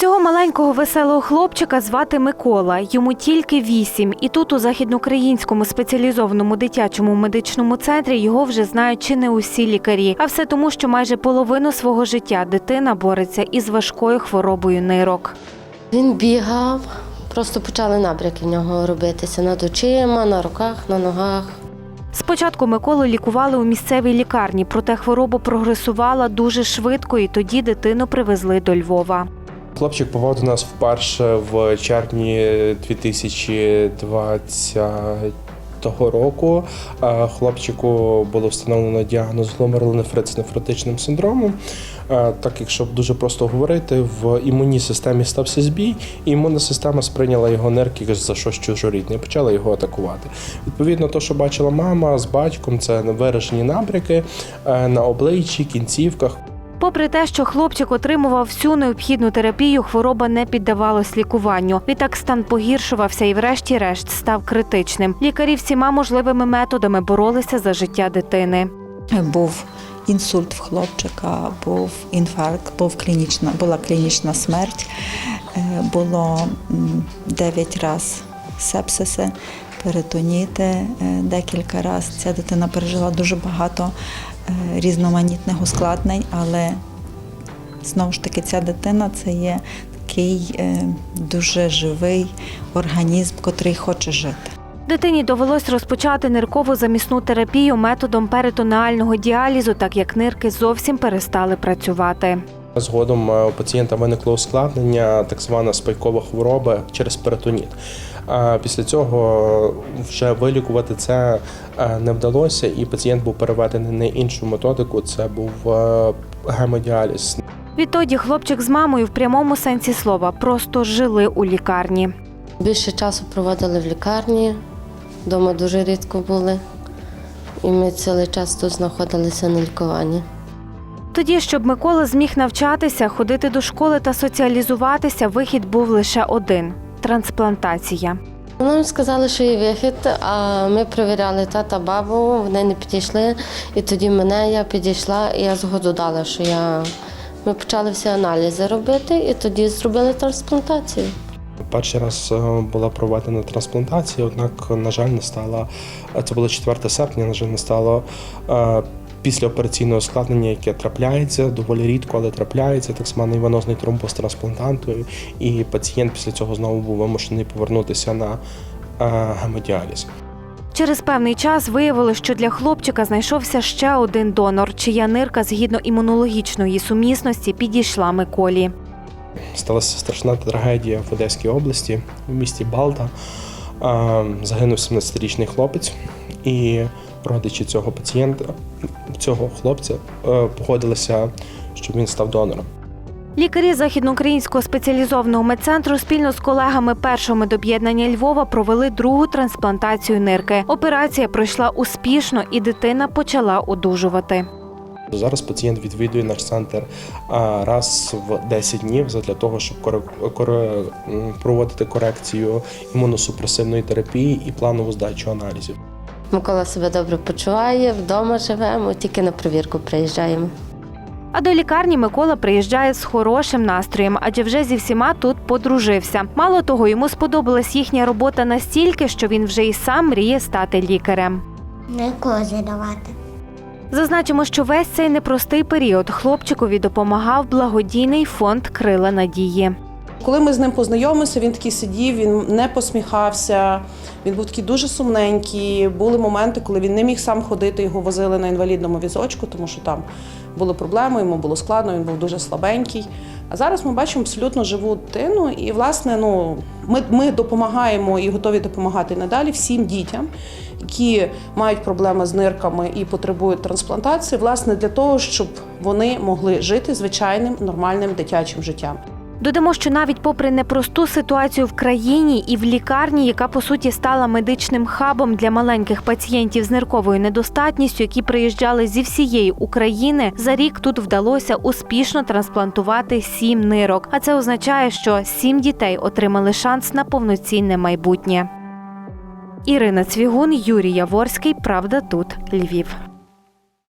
Цього маленького веселого хлопчика звати Микола. Йому тільки вісім. І тут, у західноукраїнському спеціалізованому дитячому медичному центрі, його вже знають чи не усі лікарі. А все тому, що майже половину свого життя дитина бореться із важкою хворобою нирок. Він бігав, просто почали набряки в нього робитися над очима, на руках, на ногах. Спочатку Миколу лікували у місцевій лікарні, проте хвороба прогресувала дуже швидко, і тоді дитину привезли до Львова. Хлопчик попав до нас вперше в червні 2020 року. Хлопчику було встановлено діагноз гломерулонефрит з нефротичним синдромом. Так, якщо дуже просто говорити, в імунній системі стався збій, і імунна система сприйняла його нирки за щось чужорідне і почала його атакувати. Відповідно, то, що бачила мама з батьком, це виражені набряки е, на обличчі, кінцівках. Попри те, що хлопчик отримував всю необхідну терапію, хвороба не піддавалась лікуванню. Відтак стан погіршувався і, врешті-решт, став критичним. Лікарі всіма можливими методами боролися за життя дитини. Був інсульт в хлопчика, був інфаркт, був клінічна, була клінічна смерть, е, було 9 разів сепсиси, перитоніти е, декілька разів. Ця дитина пережила дуже багато е, різноманітних ускладнень, але знову ж таки ця дитина це є такий е, дуже живий організм, котрий хоче жити. Дитині довелось розпочати ниркову замісну терапію методом перитонеального діалізу, так як нирки зовсім перестали працювати. Згодом е, у пацієнта виникло ускладнення, так звана спайкова хвороба через перитоніт. А Після цього вже вилікувати це е, не вдалося, і пацієнт був переведений на іншу методику. Це був е, гемодіаліз. Відтоді хлопчик з мамою в прямому сенсі слова просто жили у лікарні. Більше часу проводили в лікарні, вдома дуже рідко були. І ми цілий час тут знаходилися на лікуванні. Тоді, щоб Микола зміг навчатися, ходити до школи та соціалізуватися, вихід був лише один трансплантація. Нам сказали, що є вихід, а ми перевіряли тата, бабу, вони не підійшли. І тоді мене я підійшла, і я згоду дала, що я. Ми почали всі аналізи робити, і тоді зробили трансплантацію. Перший раз е, була проведена трансплантація, однак, на жаль, не стало. Це було 4 серпня, на жаль, не стало е, післяопераційного ускладнення, яке трапляється доволі рідко, але трапляється, так званий венозний тромбоз трансплантантою. І пацієнт після цього знову був вимушений повернутися на е, гемодіаліз. Через певний час виявилось, що для хлопчика знайшовся ще один донор, чия нирка згідно імунологічної сумісності підійшла Миколі. Сталася страшна трагедія в Одеській області, в місті Балта. Е, Загинув 17-річний хлопець, і родичі цього пацієнта, цього хлопця, е, погодилися, щоб він став донором. Лікарі західноукраїнського спеціалізованого медцентру спільно з колегами першого медоб'єднання Львова провели другу трансплантацію нирки. Операція пройшла успішно, і дитина почала одужувати. Зараз пацієнт відвідує наш центр раз в 10 днів для того, щоб проводити корекцію імуносупресивної терапії і планову здачу аналізів. Микола себе добре почуває, вдома живемо, тільки на провірку приїжджаємо. А до лікарні Микола приїжджає з хорошим настроєм, адже вже зі всіма тут подружився. Мало того, йому сподобалась їхня робота настільки, що він вже і сам мріє стати лікарем. Не кози давати. Зазначимо, що весь цей непростий період хлопчикові допомагав благодійний фонд Крила Надії. Коли ми з ним познайомилися, він такий сидів, він не посміхався, він був такий дуже сумненький. Були моменти, коли він не міг сам ходити, його возили на інвалідному візочку, тому що там були проблеми, йому було складно, він був дуже слабенький. А зараз ми бачимо абсолютно живу дитину, і власне, ну ми, ми допомагаємо і готові допомагати надалі всім дітям, які мають проблеми з нирками і потребують трансплантації, власне, для того, щоб вони могли жити звичайним нормальним дитячим життям. Додамо, що навіть попри непросту ситуацію в країні і в лікарні, яка по суті стала медичним хабом для маленьких пацієнтів з нирковою недостатністю, які приїжджали зі всієї України, за рік тут вдалося успішно трансплантувати сім нирок. А це означає, що сім дітей отримали шанс на повноцінне майбутнє. Ірина Цвігун, Юрій Яворський. Правда, тут Львів.